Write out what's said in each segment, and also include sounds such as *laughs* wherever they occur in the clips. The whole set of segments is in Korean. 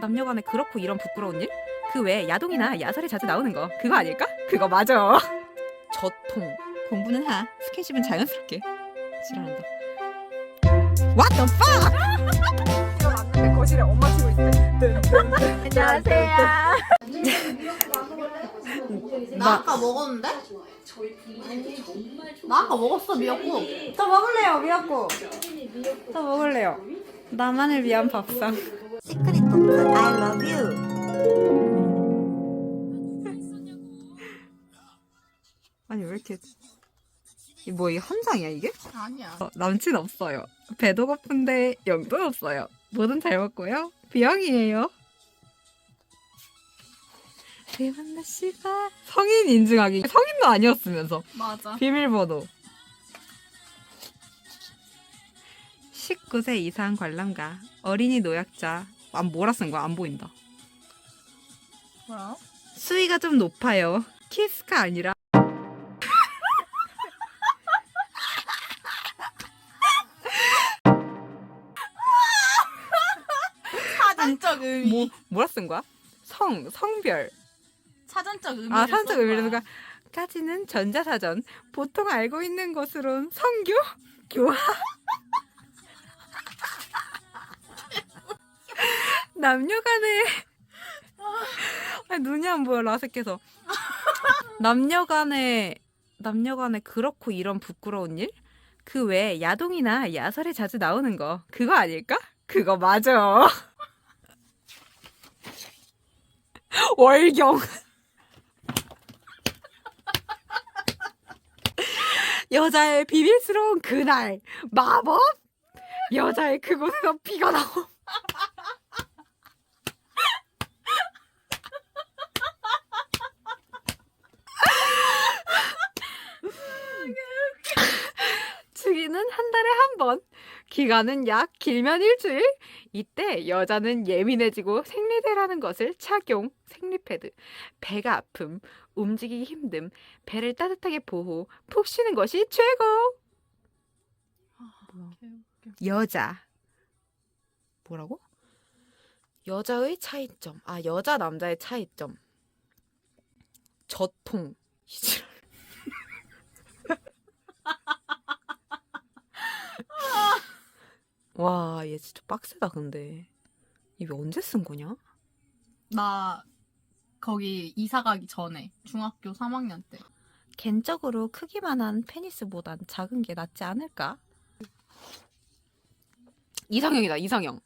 남녀 간에 그렇고 이런 부끄러운 일? 그 외에 야동이나 야설에 자주 나오는 거 그거 아닐까? 그거 맞아. *laughs* 저통 공부는 하 스킨십은 자연스럽게 지랄한다. What the fuck? 왔는데 거실에 엄마 치고 있대. 안녕하세요. 나 아까 먹었는데? 나 아까 먹었어 미역국. 저 먹을래요 미역국. 저 먹을래요. 나만을 위한 밥상. 시크릿 토크 I love you. 아니 왜 이렇게 뭐 이게 한장이야 이게? 아니야. 어, 남친 없어요. 배도 고픈데 영도 없어요. 뭐든 잘 먹고요. B형이에요. 대만나 씨가 성인 인증하기 성인도 아니었으면서 맞아. 비밀번호 19세 이상 관람가 어린이 노약자 안 뭐라 쓴 거야? 안 보인다. 뭐야? 수위가 좀 높아요. 키스가 아니라. 사전적 의미. 뭐 뭐라 쓴 거야? 성 성별. 사전적 의미. 아 산적 의미라든가 까지는 전자사전. 보통 알고 있는 것으론 성교? 교화 남녀간에 아 눈이 안 보여 라섹해서. 남녀간에 남녀간에 그렇고 이런 부끄러운 일? 그 외에 야동이나 야설에 자주 나오는 거 그거 아닐까? 그거 맞아. 월경. 여자의 비밀스러운 그날 마법? 여자의 그곳에서 피가 나오 주기는 한 달에 한 번, 기간은 약 길면 일주일. 이때 여자는 예민해지고 생리대라는 것을 착용, 생리패드, 배가 아픔, 움직이기 힘듦, 배를 따뜻하게 보호, 푹 쉬는 것이 최고. 여자. 뭐라고? 여자의 차이점. 아, 여자 남자의 차이점. 저통. *laughs* 이지랄. 와, 얘 진짜 빡세다, 근데. 이게 언제 쓴 거냐? 나 거기 이사 가기 전에 중학교 3학년 때. 개인적으로 크기만한 페니스보단 작은 게 낫지 않을까? 이상형이다, 이상형.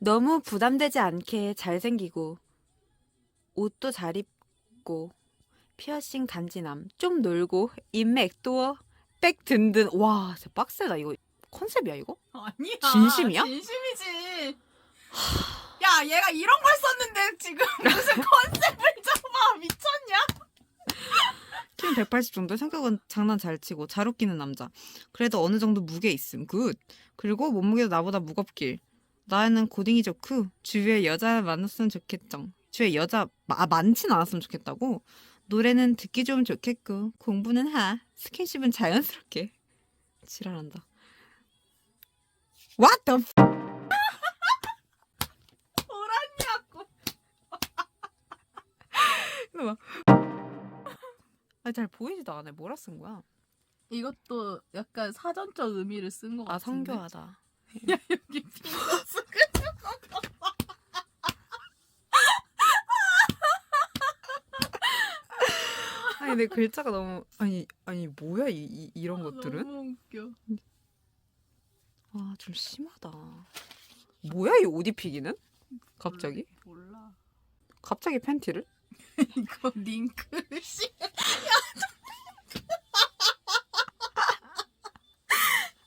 너무 부담되지 않게 잘생기고, 옷도 잘 입고, 피어싱 단지남, 좀 놀고, 인맥 또어, 백 든든. 와, 진짜 빡세다, 이거. 컨셉이야, 이거? 아니야. 진심이야? 진심이지. 야, 얘가 이런 걸 썼는데 지금 *laughs* 무슨 컨셉을 잡아 미쳤냐? 키는 180 정도, 성격은 장난 잘 치고, 잘 웃기는 남자. 그래도 어느 정도 무게 있음, 굿. 그리고 몸무게도 나보다 무겁길. 나에는 고딩이 좋고, 주위에 여자 만났으면 좋겠정. 주위에 여자 마, 많진 않았으면 좋겠다고. 노래는 듣기 좀 좋겠고, 공부는 하. 스킨십은 자연스럽게. 지랄한다. What the f- *laughs* 봐. 아, 잘 보이지도 않아. 뭐라 쓴 거야? 이것도 약간 사전적 의미를 쓴것 아, 같은데. 성교하다. *laughs* 야, 여기 핑거스. 아니, 근데 글자가 너무, 아니, 아니, 뭐야, 이, 이, 이런 것들은? 너무 웃겨. 아, 좀 심하다. 뭐야, 이 옷 입히기는? 갑자기? 몰라. 갑자기 팬티를? 이거 링크 씨.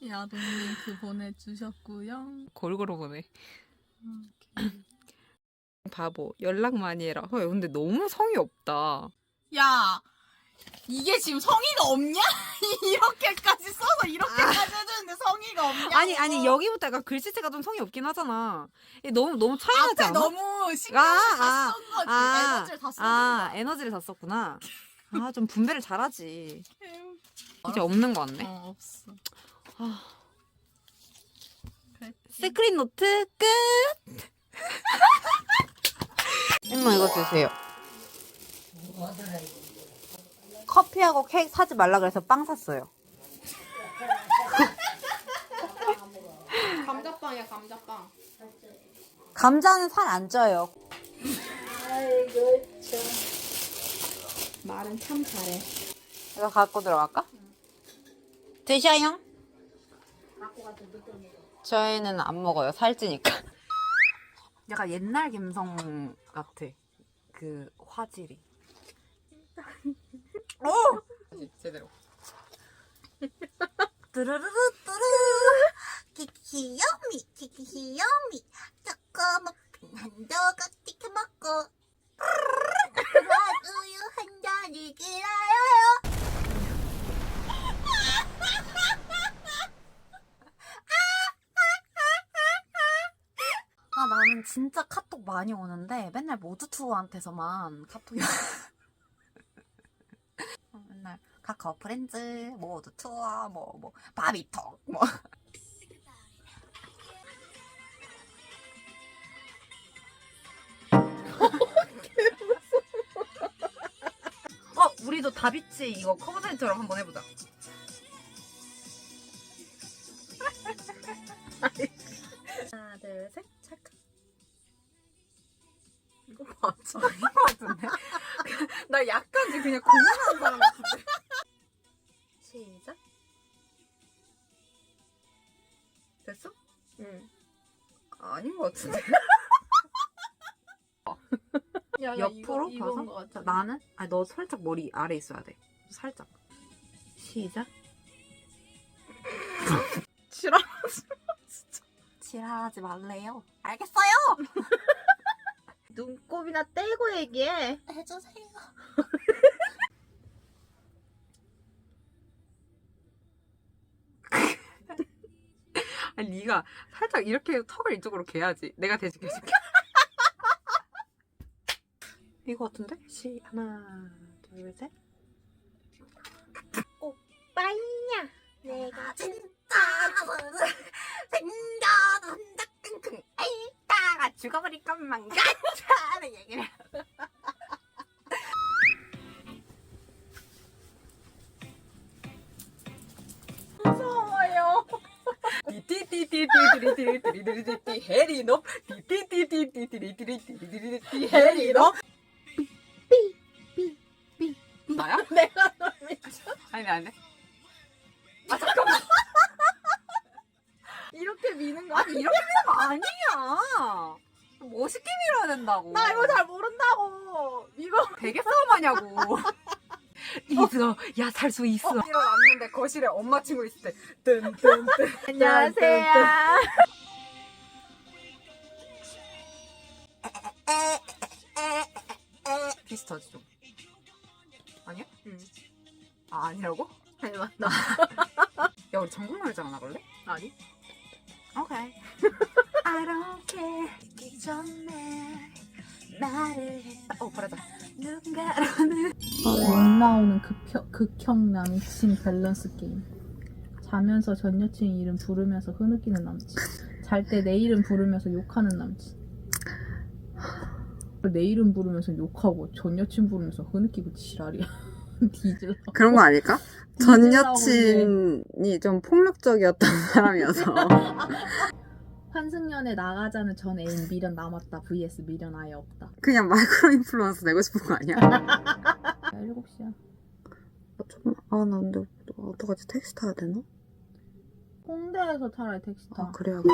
야동 링크 보내주셨고요. 골고루 보내. 오케이. 바보. 연락 많이 해라. 헐, 근데 너무 성의 없다. 야, 이게 지금 성의가 없냐? *laughs* 이렇게까지 써서 이렇게까지 해주는데 성의가 없냐? 아니, 아니, 여기부터 약간 글씨체가 좀 성의 없긴 하잖아. 이게 너무, 너무 차이나지 앞에 않아? 너무 신경을 아, 다쓴 거지. 아, 에너지를 다 쓴 아. 에너지를 다 썼구나. 아, 좀 분배를 잘하지. 이제 없는 거 같네. 어, 없어. 아. 시크릿 노트 끝! *laughs* 한번 이거 드세요. 커피하고 케이크 사지 말라 그래서 빵 샀어요. 감자빵이야 감자빵. 감자는 살 안 쪄요. 말은 참 잘해. 이거 갖고 들어갈까? 드셔요. 저희는 안 먹어요. 살찌니까. *laughs* 약간 옛날 감성 같아. 그 화질이. 오! 제대로. 뚜루루루 뚜루 키키요미 키키요미 초코머핀 한 조각 튀겨 먹고 우유 한 잔이 길어요 아 나는 진짜 카톡 많이 오는데 맨날 모드투어한테서만 카톡이 *laughs* 카카오 프렌즈 모드 투어 뭐 뭐 바비톡 뭐 어, 우리도 다비치 이거 커버 사진처럼 한번 해보자. 하나 둘 셋 찰칵 이거? 아닌 것 같은데? 나 약간 지금 그냥 고민하는 사람 같은데? 시작 됐어? 응 아닌 것 같은데? *laughs* 야, 나 옆으로 이거, 이건 것 봐서? 자, 나는? 아니, 너 살짝 머리 아래 있어야 돼. 살짝. 시작. *laughs* 싫어. 지랄하지 말래요 알겠어요 *laughs* 눈곱이나 떼고 얘기해. 해주세요 아니, 네가 살짝 이렇게 턱을 이쪽으로 개야지. 내가 대신 개줄게. *laughs* 이거 같은데? 시, 하나, 둘, 셋. 빠이냐 내가 진짜 생겨난다 끙끙 이따가 죽어버릴 것만 같다는 얘기를. 띠띠띠띠띠띠띠띠띠띠띠 해리노 띠띠띠띠띠띠띠띠띠띠 해리노 나야? 내가 널 미쳐. 아니 아니 이렇게 미는 거 아니 이렇게 밀면 아니야 멋있게 밀어야 된다고 나 이거 잘 모른다고. 이거 되게 싸움 하냐고 있어 야 살 수 있어 일어났는데 거실에 엄마 친구 있을 때 뜬뜬뜬 안녕하세요. 비슷하지 좀 아니야? 아 아니라고? 아니 맞다. *laughs* 야 우리 전국 노래장 나갈래? 아니. 오케이 *laughs* I don't care 기 전에 말을 했다 어 그러자 누군가로는 못 나오는 극형, 극형 남친 밸런스 게임. 자면서 전 여친 이름 부르면서 흐느끼는 남친. 잘 때 내 이름 부르면서 욕하는 남친. 내 이름 부르면서 욕하고 전 여친 부르면서 흐느끼고 지랄이야. *laughs* 뒤질라. 그런 거 아닐까? 전 여친이 좀 폭력적이었던 사람이어서 *laughs* 환승연애 나가자는 전 애인 미련 남았다. vs 미련 아예 없다. 그냥 마이크로 인플루언서 내고 싶은 거 아니야? *laughs* 야, 7시야. 좀, 아, 나 근데 어떡하지? 택시 타야 되나? 홍대에서 차라리 택시 타. 아, 그래야겠다.